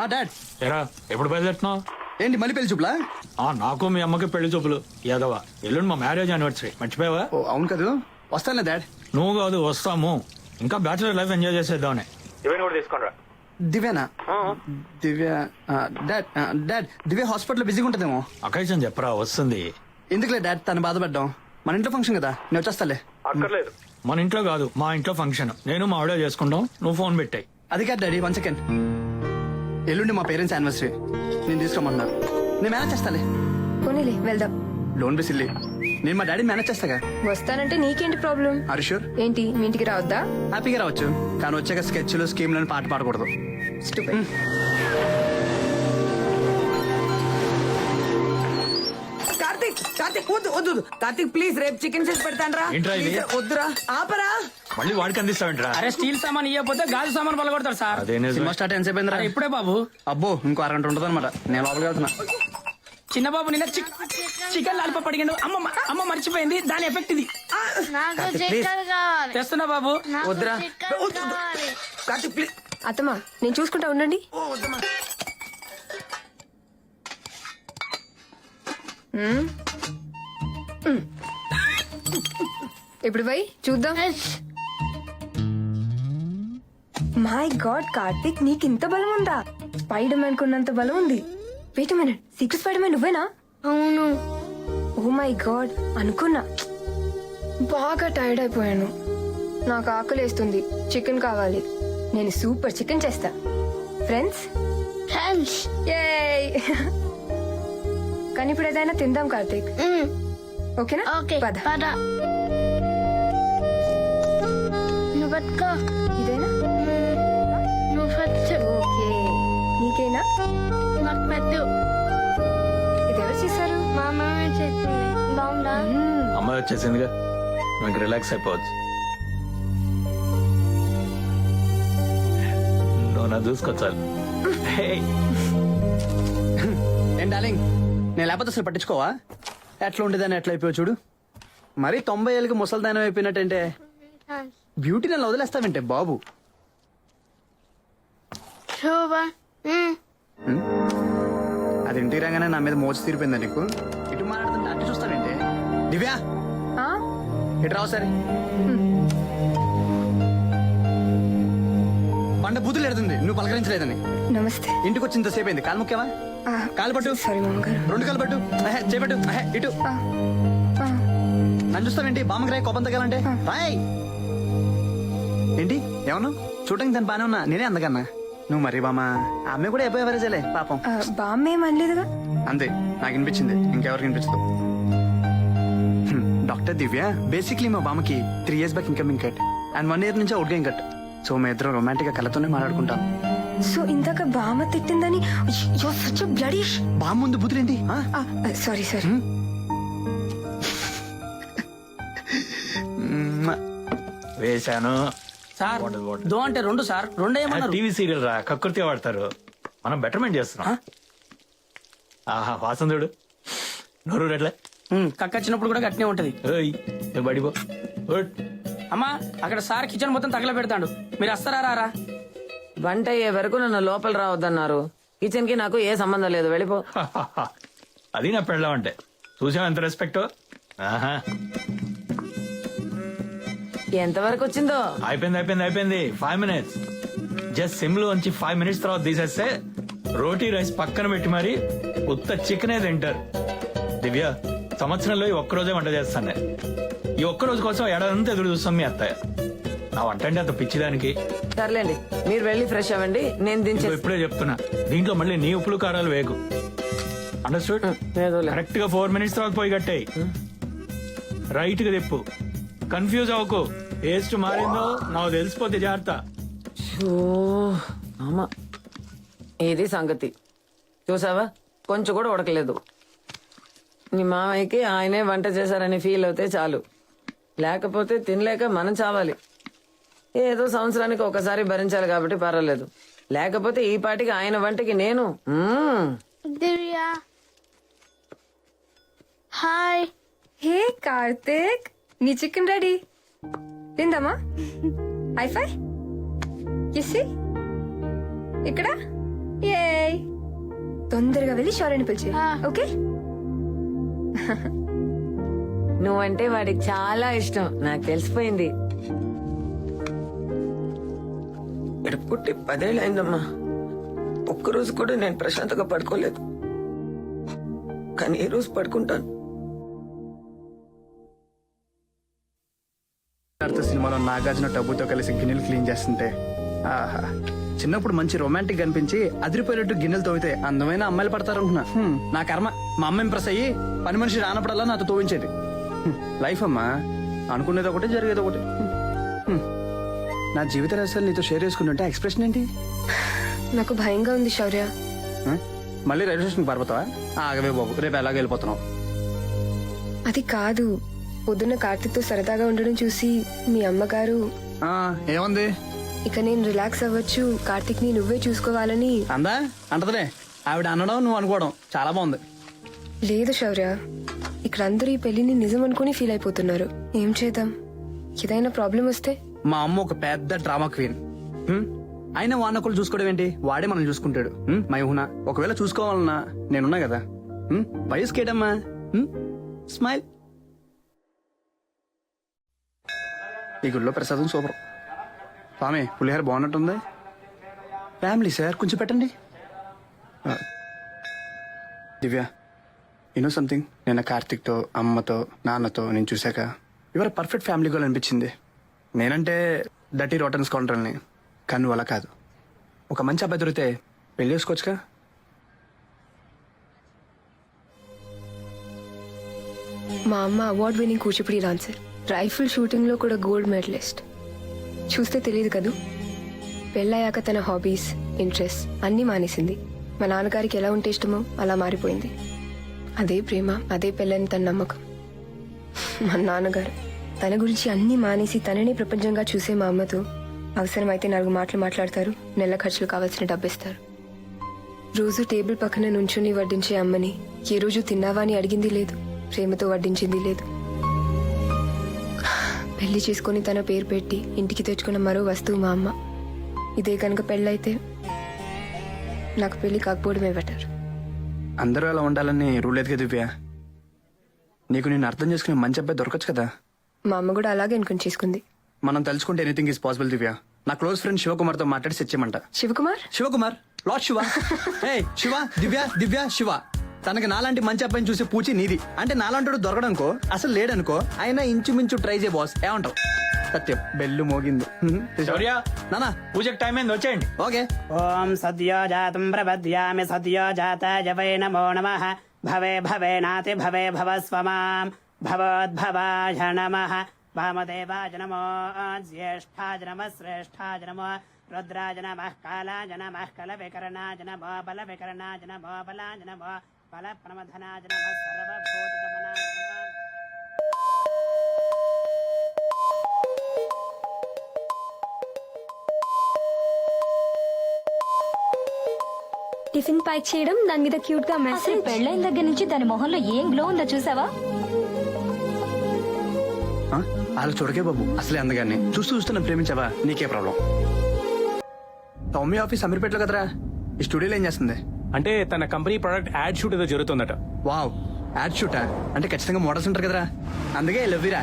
ఆ డాడ్. ఎరా ఎప్పుడు బయలుదేరుతున్నావు? ఏంటి మళ్ళీ పెళ్ళి చూపులా? ఆ నాకు మీ అమ్మకి పెళ్ళి చూపులు. యాదవ ఎల్లుండి మా మ్యారేజ్ యానివర్సరీ మర్చిపోయావా? ఓ అవును కదా. వస్తానులే డాడ్. నువ్వు కాదు వస్తాము. ఇంకా బ్యాచులర్ లైఫ్ ఎంజాయ్ చేసేద్దామని. ఇవన్నీ కూడా తీసుకోండి దివ్యానా? దివ్య ఆ, డాడ్ ఆ, డాడ్ దివ్య హాస్పిటల్ బిజీగా ఉంటుందేమో. అకేషన్ చెప్పరా వస్తుంది. ఎందుకులే డాడ్ తను బాధపడ్డాం. మన ఇంట్లో ఫంక్షన్ కదా నేను వచ్చేస్తాలే. అక్కర్లేదు. మన ఇంట్లో కాదు మా ఇంట్లో ఫంక్షన్ నేను మా ఆవిడ చేసుకుంటాం నువ్వు ఫోన్ పెట్టాయి. అది కాదు డాడీ వన్ సెకండ్ ఎల్లుండి మా పేరెంట్స్ యానివర్సరీ. నేను తీసుకోమన్నా. నేను మేనేజ్ చేస్తాలే. పోనీలే వెళ్దాం. లోన్ బిసిల్లి నేను మా డాడీ మేనేజ్ చేస్తాగా? వస్తానంటే నీకేంటి ప్రాబ్లం హరీషూర్ ఏంటి మీ ఇంటికి రావద్దా? హ్యాపీగా రావచ్చు. కానీ వచ్చాక స్కెచ్లు స్కీమ్లను పాట పాడకూడదు. Stupid. కార్తిక్ కార్తిక్ వద్దు వద్దు. కార్తిక్ ప్లీజ్ రేపు చికెన్ చేసి పెడతాను ఏంట్రా ఇది? వద్దురా. ఆపరా. మళ్ళీ వాడికి అందిస్తావంటరా? అరే స్టీల్ సామాన్ ఇవ్వకపోతే గాజు సామాన్ పలగొడతారు సార్. అదే నిజమే. సినిమా స్టార్ట్ ఎంత అయిపోయిందిరా అరే ఇప్పుడే బాబు. అబ్బో ఇంకో అరగంట ఉంటుంది అనమాట నేను లోపలికి వెళ్తున్నా. చిన్న బాబు నిన్న చిక్- చికెన్ లాలిపాప్ అడిగాడు అమ్మ అమ్మ మర్చిపోయింది. దాని ఎఫెక్ట్ ఇది. నాకు చికెన్ కావాలి. తెస్తున్నా బాబు. నాకు వద్దురా. కావాలి. అత్తమ్మా నేను చూసుకుంటా ఉండండి. మ్మ్. మ్మ్. ఇప్పుడు పోయి చూద్దాం. మై గాడ్ కార్తిక్ నీకు ఇంత బలం ఉందా స్పైడర్ మ్యాన్ కున్నంత బలం ఉంది wait minute secret spider man నువ్వేనా? అవును. ఓ మై గాడ్ అనుకున్నా. బాగా టైర్డ్ అయిపోయాను. నాకు ఆకలేస్తుంది చికెన్ కావాలి. నేను సూపర్ చికెన్ చేస్తా. ఫ్రెండ్స్ ఫ్రెండ్స్ ఏయ్ కానీ ఇప్పుడు ఏదైనా తిందాం కార్తీక్. ఓకేనా? ఓకే పద. నువ్వు నీకేనా నాకు పెట్టు ఇది ఎవరు చేశారు? మా అమ్మ బాగుందా? మ్మ్. అమ్మాయి వచ్చేసిందిగా మీకు రిలాక్స్ అయిపోవచ్చు. నువ్వు నా చూసుకోవచ్చాలి ఏం డార్లింగ్? నేను లేకపోతే అసలు పట్టించుకోవా? ఎట్లా ఉండేదాన్ని ఎట్లా అయిపోయావు చూడు? మరి తొంభై ఏళ్ళకి ముసల్దానం అయిపోయినట్టంటే బ్యూటీ నన్ను వదిలేస్తావంటే బాబు? అది ఇంటికి రాగానే నా మీద మోచి తీరిపోయిందా నీకు? ఇటు మాట్లాడుతుంటే అటు చూస్తావేంటి? దివ్యా! ఆ? ఇటు రావు సరే. పండ బూతులు ఎడుతుంది. నువ్వు పలకరించలేదని. నమస్తే. ఇంటికి వచ్చి ఇంతసేపు అయింది. కాలు ముఖ్యమా? ఆ, కాలు పట్టు. సారీ మామగారు. రెండు కాలు పట్టు. అహే, చేపట్టు అహే, ఇటు. ఆ, ఆ. నన్ను చూస్తావేంటి? బామ్మకి కోపం తగ్గాలంటే? రాయ్! ఏంటి? ఏమన్నా చూడటానికి దాని బానే ఉన్నా. నేనే అందకన్నా నువ్వు మరి బామ్మ. ఆ అమ్మాయి కూడా అయిపోయే వరజలే పాపం. ఆ, బామ్మ ఏం అనలేదుగా? అంతే నాకు వినిపించింది. ఇంకెవరికి వినిపించదు. హ్మ్, డాక్టర్ దివ్య బేసిక్లీ మా బామ్మకి three years back incoming cut and one year నుంచి అవుట్ గేమ్ కట్ సో మా ఇద్దరం రొమాంటిక్గా కళ్ళతోనే మాట్లాడుకుంటాం. సో ఇందాక బామ్మ తిట్టిందని బామ్మ ముందు బుద్ధులేంటి ఆ? సారీ సారీ మ్మ్. వేశాను. సార్. దో అంటే రెండు సార్. రెండు ఏమన్నారు? టీవీ సీరియల్ రా కకృతి వాడతారు. మనం బెటర్మెంట్ చేస్తున్నాం. ఆహా వాసన చూడు. నోరు రెడ్లే కక్కచ్చినప్పుడు కూడా గట్టినే ఉంటది. బడిపో అమ్మా అక్కడ సార్ కిచెన్ మొత్తం తగల పెడతాడు మీరు వస్తారా రారా? వంట అయ్యే వరకు నన్ను లోపల రావద్దన్నారు. కిచెన్కి నాకు ఏ సంబంధం లేదు. వెళ్ళిపో. అది నా పెళ్ళం అంటే. చూసావు ఎంత రెస్పెక్ట్ ఆహా. ఎంతవరకు వచ్చిందో? అయిపోయింది అయిపోయింది అయిపోయింది. ఫైవ్ మినిట్స్ జస్ట్ సిమ్లో ఉంచి ఫైవ్ మినిట్స్ తర్వాత తీసేస్తే రోటీ రైస్ పక్కన పెట్టి మరి ఉత్త చికెన్ తింటారు. దివ్య సంవత్సరంలో ఈ ఒక్కరోజే వంట చేస్తాను. ఈ ఒక్క రోజు కోసం ఏడాదంతా ఎదురు చూస్తాం మీ అత్తయ్య. నా వంట అంటే అంత పిచ్చిదానికి. సర్లేండి మీరు వెళ్ళి ఫ్రెష్ అవ్వండి నేను దించే ఇదిగో ఇప్పుడే చెప్తున్నా. దీంట్లో మళ్ళీ నీ ఉప్పులు కారాలు వేగు అండర్స్టూడ్ ఏదోలే. కరెక్ట్గా ఫోర్ మినిట్స్ తర్వాత పోయి కట్టాయి. రైట్గా తిప్పు. కన్ఫ్యూజ్ అవ్వకు. టేస్ట్ మారిందో నాకు తెలిసిపోతే జాగ్రత్త. షో, అమ్మ. ఇది సంగతి? చూసావా? కొంచెం కూడా ఉడకలేదు. నీ మామయ్యకి ఆయనే వంట చేశారని ఫీల్ అవుతే చాలు. లేకపోతే తినలేక మనం చావాలి. ఏదో సంవత్సరానికి ఒకసారి భరించాలి కాబట్టి పర్వాలేదు. లేకపోతే ఈ పాటికి ఆయన వంటకి నేను. దివ్య. హాయ్. హే కార్తిక్. నీ చికెన్ రెడీ. తిందామా? హైఫై కిస్సి ఇక్కడ? ఏయ్ తొందరగా వెళ్ళి శౌర్యని పిలిచి. ఓకే నువ్వంటే వాడికి చాలా ఇష్టం. నాకు తెలిసిపోయింది. ఇక్కడ పుట్టి పదేళ్ళైందమ్మా ఒక్కరోజు కూడా నేను ప్రశాంతంగా పడుకోలేదు. కానీ ఈ రోజు పడుకుంటాను? సినిమాలో నాగార్జున టబ్బుతో కలిసి గిన్నెలు క్లీన్ చేస్తుంటే ఆహా చిన్నప్పుడు మంచి రొమాంటిక్ అనిపించి అదిరిపోయినట్టు గిన్నెలు తోవితే అందమైన అమ్మాయిలు పడతారు అనుకున్నా హ్మ్, నా కర్మ. మా అమ్మ ఇంప్రెస్ అయ్యి పని మనిషి రానప్పుడల్లా నాతో తోవించేది హ్మ్, లైఫ్ అమ్మా అనుకునేది ఒకటి జరిగేది ఒకటి. హ్మ్, హ్మ్. నా జీవిత రహస్యాలు నీతో షేర్ చేసుకుంటుంటే ఎక్స్ప్రెషన్ ఏంటి? నాకు భయంగా ఉంది శౌర్య? మళ్ళీ రైల్వే స్టేషన్ పారిపోతావా? ఆగవే బాబు రేపు ఎలాగ వెళ్ళిపోతున్నావు. అది కాదు. పొద్దున్న కార్తీక్తో సరదాగా ఉండడం చూసి మీ అమ్మగారు ఆ, ఏముంది? ఇక నేను రిలాక్స్ అవ్వచ్చు కార్తీక్ని నువ్వే చూసుకోవాలని. అందా? అంటదిలే. ఆవిడ అనడం నువ్వు అనుకోవడం. చాలా బాగుంది. లేదు శౌర్య. ఇక్కడ అందరూ ఈ పెళ్ళిని నిజం అనుకుని ఫీల్ అయిపోతున్నారు. ఏం చేద్దాం? ఏదైనా ప్రాబ్లం వస్తే? మా అమ్మ ఒక పెద్ద డ్రామా క్వీన్. హ్మ్? అయినా వానకులు చూసుకోవడం ఏంటి? వాడే మనం చూసుకుంటాడు. హ్మ్? మైహునా ఒకవేళ చూసుకోవాలన్నా నేనున్నా కదా. హ్మ్? వయసుకేటమ్మా హ్మ్? స్మైల్. ఈ గుడిలో ప్రసాదం సూపర్. స్వామి పులిహార బాగున్నట్టుంది. ఫ్యామిలీ సార్ కొంచెం పెట్టండి. దివ్య యూనో సంథింగ్ నేను కార్తిక్తో అమ్మతో నాన్నతో నేను చూశాక ఇవర పర్ఫెక్ట్ ఫ్యామిలీ గోల్ అనిపించింది. నేనంటే డటీ రోటన్స్ కౌంటర్ని కన్ను వల్ల అలా కాదు. ఒక మంచి అబ్బాయి దొరికితే పెళ్ళి చేసుకోవచ్చుగా? మా అమ్మ award winning Kuchipudi dancer rifle షూటింగ్లో కూడా గోల్డ్ మెడలిస్ట్. చూస్తే తెలియదు కదూ? పెళ్ళయ్యాక తన హాబీస్ ఇంట్రెస్ట్ అన్నీ మానేసింది. మా నాన్నగారికి ఎలా ఉంటే ఇష్టమో అలా మారిపోయింది. అదే ప్రేమ అదే పెళ్ళని తన నమ్మకం. మా నాన్నగారు తన గురించి అన్నీ మానేసి తననే ప్రపంచంగా చూసే మా అమ్మతో అవసరమైతే నాలుగు మాటలు మాట్లాడతారు నెల ఖర్చులు కావాల్సిన డబ్బిస్తారు. రోజు టేబుల్ పక్కన నుంచుని వడ్డించే అమ్మని ఏ రోజు తిన్నావా అని అడిగింది లేదు. ప్రేమతో వడ్డించింది లేదు. పెళ్ళి చేసుకుని తన పేరు పెట్టి ఇంటికి తెచ్చుకున్న మరో వస్తువు మా అమ్మ. ఇదే కనుక పెళ్ళైతే నాకు పెళ్ళి కాకపోవడమే బెటర్. అందరూ అలా ఉండాలని రూల్ లేదు కదా దివ్య? నీకు నేను అర్థం చేసుకునే మంచి అబ్బాయి దొరకచ్చు కదా? మా అమ్మ కూడా అలాగే అనుకుని చేసుకుంది. మనం తలుచుకుంటే ఎనీథింగ్ ఈస్ పాసిబుల్ దివ్య. నా క్లోజ్ ఫ్రెండ్ శివకుమార్తో మాట్లాడి సెచ్చేయమంట శివకుమార్? శివకుమార్? లార్డ్ శివ? ఏ శివ దివ్య దివ్య శివ. తనకి నాలాంటి మంచి అబ్బాయిని చూసే పూచి నీది. అంటే నాలాంటి దొరకడనుకో అసలు లేడనుకో అయినా ఇంచుమించు ట్రై చేయ బాస్. ఏమంటావు? సత్యం. బెల్లు మోగింది. శౌర్య నానా. పూజకి టైం అయింది వచ్చేయండి. ఓకే. ఓం సద్యో జాతం ప్రపద్యామి సద్యో జాతాయ వై నమో నమ. భవే భవే నాతి భవే భవస్వ మాం భవోద్భవాయ నమ. వామదేవాయ నమో జ్యేష్ఠాయ నమ శ్రేష్ఠాయ నమో రుద్రాయ నమ కాలాయ నమ కల వికరణాయ నమో బల వికరణాయ నమో బలాయ నమో సర్వభూతమనాయ నమః టిఫిన్ ప్యాక్ చేయడం దాని మీద క్యూట్గా అసలు మెసేజ్ పెళ్ళైన దగ్గర నుంచి దాని మొహంలో ఏం గ్లో ఉందో చూసావా? ఆ? వాళ్ళు చూడకే బాబు అసలే అందగాన్ని. చూస్తూ చూస్తూ నన్ను ప్రేమించావా? నీకే ప్రాబ్లం. సౌమ్య ఆఫీస్ అమీర్పేటలో కదరా. ఈ స్టూడియోలో ఏం చేస్తుంది? అంటే తన కంపెనీ ప్రొడక్ట్ యాడ్ షూట్ ఏదో జరుగుతుందట. వావ్ యాడ్ షూటా అంటే ఖచ్చితంగా మోడల్స్ ఉంటారు కదరా. అందుకే లవ్విరా